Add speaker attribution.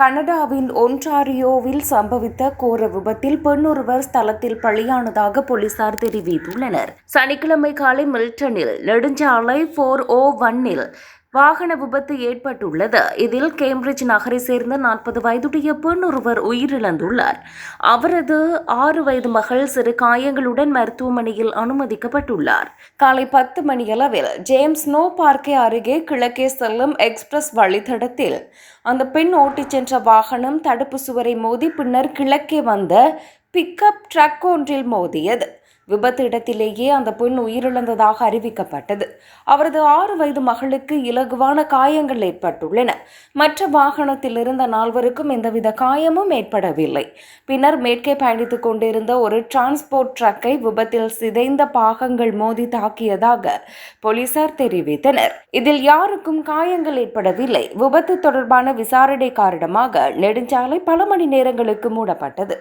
Speaker 1: கனடாவின் ஒன்டாரியோவில் சம்பவித்த கோர விபத்தில் பெண்ணொருவர் ஸ்தலத்தில் பலியானதாக போலீசார் தெரிவித்துள்ளனர். சனிக்கிழமை காலை மில்டனில் நெடுஞ்சாலை போர் ஓ ஒன்னில் வாகன விபத்து ஏற்பட்டுள்ளது. இதில் கேம்பிரிட்ஜ் நகரை சேர்ந்த நாற்பது வயதுடைய பெண் ஒருவர் உயிரிழந்துள்ளார். அவரது ஆறு வயது மகள் சிறு காயங்களுடன் மருத்துவமனையில் அனுமதிக்கப்பட்டுள்ளார். காலை பத்து மணியளவில் ஜேம்ஸ் நோ பார்க்கே அருகே கிழக்கே செல்லும் எக்ஸ்பிரஸ் வழித்தடத்தில் அந்த பெண் ஓட்டிச் சென்ற வாகனம் தடுப்பு சுவரை மோதி பின்னர் கிழக்கே வந்த பிக்கப் ட்ரக் ஒன்றில் மோதியது. விபத்து இடத்திலேயே அந்த பெண் உயிரிழந்ததாக அறிவிக்கப்பட்டது. அவரது ஆறு வயது மகளுக்கு இலகுவான காயங்கள் ஏற்பட்டுள்ளன. மற்ற வாகனத்தில் இருந்த நால்வருக்கும் எந்தவித காயமும் ஏற்படவில்லை. பின்னர் மேற்கே பயணித்துக் கொண்டிருந்த ஒரு டிரான்ஸ்போர்ட் ட்ரக்கை விபத்தில் சிதைந்த பாகங்கள் மோதி தாக்கியதாக போலீசார் தெரிவித்தனர். இதில் யாருக்கும் காயங்கள் ஏற்படவில்லை. விபத்து தொடர்பான விசாரணை காரணமாக நெடுஞ்சாலை பல மணி நேரங்களுக்கு மூடப்பட்டது.